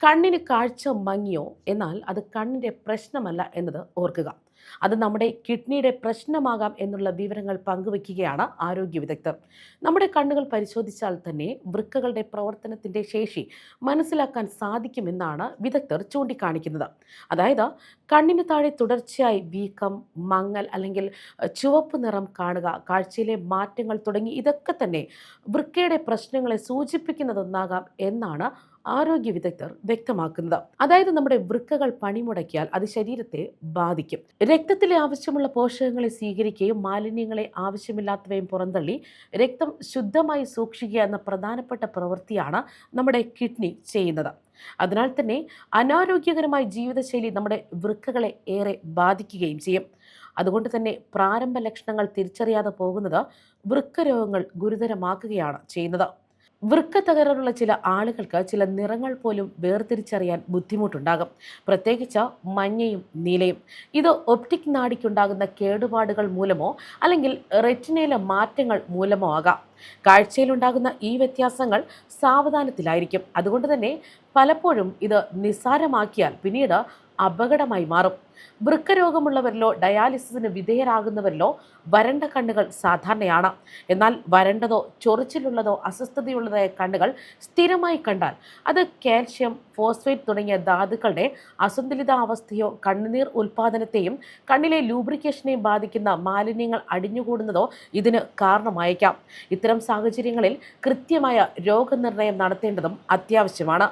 കണ്ണിന് കാഴ്ച മങ്ങിയോ? എന്നാൽ അത് കണ്ണിന്റെ പ്രശ്നമല്ല എന്നത് ഓർക്കുക. അത് നമ്മുടെ കിഡ്നിയുടെ പ്രശ്നമാകാം എന്നുള്ള വിവരങ്ങൾ പങ്കുവയ്ക്കുകയാണ് ആരോഗ്യ വിദഗ്ധർ നമ്മുടെ കണ്ണുകൾ പരിശോധിച്ചാൽ തന്നെ വൃക്കകളുടെ പ്രവർത്തനത്തിന്റെ ശേഷി മനസ്സിലാക്കാൻ സാധിക്കുമെന്നാണ് വിദഗ്ധർ ചൂണ്ടിക്കാണിക്കുന്നത്. അതായത് കണ്ണിന് താഴെ തുടർച്ചയായി വീക്കം മങ്ങൽ അല്ലെങ്കിൽ ചുവപ്പ് നിറം കാണുക കാഴ്ചയിലെ മാറ്റങ്ങൾ തുടങ്ങി ഇതൊക്കെ തന്നെ വൃക്കയുടെ പ്രശ്നങ്ങളെ സൂചിപ്പിക്കുന്നതൊന്നാകാം എന്നാണ് ആരോഗ്യ വിദഗ്ധർ വ്യക്തമാക്കുന്നത്. അതായത് നമ്മുടെ വൃക്കകൾ പണിമുടക്കിയാൽ അത് ശരീരത്തെ ബാധിക്കും. രക്തത്തിലെ ആവശ്യമുള്ള പോഷകങ്ങളെ സ്വീകരിക്കുകയും മാലിന്യങ്ങളെ ആവശ്യമില്ലാത്തവയും പുറന്തള്ളി രക്തം ശുദ്ധമായി സൂക്ഷിക്കുക എന്ന പ്രധാനപ്പെട്ട പ്രവൃത്തിയാണ് നമ്മുടെ കിഡ്നി ചെയ്യുന്നത്. അതിനാൽ തന്നെ അനാരോഗ്യകരമായ ജീവിതശൈലി നമ്മുടെ വൃക്കകളെ ഏറെ ബാധിക്കുകയും ചെയ്യും. അതുകൊണ്ട് തന്നെ പ്രാരംഭ ലക്ഷണങ്ങൾ തിരിച്ചറിയാതെ പോകുന്നത് വൃക്കരോഗങ്ങൾ ഗുരുതരമാക്കുകയാണ് ചെയ്യുന്നത്. വൃക്ക തകരാറുള്ള ചില ആളുകൾക്ക് ചില നിറങ്ങൾ പോലും വേർതിരിച്ചറിയാൻ ബുദ്ധിമുട്ടുണ്ടാകും. പ്രത്യേകിച്ച് മഞ്ഞയും നീലയും. ഇത് ഒപ്റ്റിക് നാടിക്കുണ്ടാകുന്ന കേടുപാടുകൾ മൂലമോ അല്ലെങ്കിൽ റെറ്റിനയിലെ മാറ്റങ്ങൾ മൂലമോ ആകാം. കാഴ്ചയിലുണ്ടാകുന്ന ഈ വ്യത്യാസങ്ങൾ സാവധാനത്തിലായിരിക്കും. അതുകൊണ്ട് തന്നെ പലപ്പോഴും ഇത് നിസ്സാരമാക്കിയാൽ പിന്നീട് അപകടമായി മാറും. വൃക്കരോഗമുള്ളവരിലോ ഡയാലിസിസിന് വിധേയരാകുന്നവരിലോ വരണ്ട കണ്ണുകൾ സാധാരണയാണ്. എന്നാൽ വരണ്ടതോ ചൊറിച്ചിലുള്ളതോ അസ്വസ്ഥതയുള്ളതായ കണ്ണുകൾ സ്ഥിരമായി കണ്ടാൽ അത് കാൽഷ്യം ഫോസ്ഫേറ്റ് തുടങ്ങിയ ധാതുക്കളുടെ അസന്തുലിതാവസ്ഥയോ കണ്ണുനീർ ഉൽപ്പാദനത്തെയും കണ്ണിലെ ലൂബ്രിക്കേഷനെയും ബാധിക്കുന്ന മാലിന്യങ്ങൾ അടിഞ്ഞുകൂടുന്നതോ ഇതിന് കാരണമായേക്കാം. ഇത്തരം സാഹചര്യങ്ങളിൽ കൃത്യമായ രോഗനിർണയം നടത്തേണ്ടതും അത്യാവശ്യമാണ്.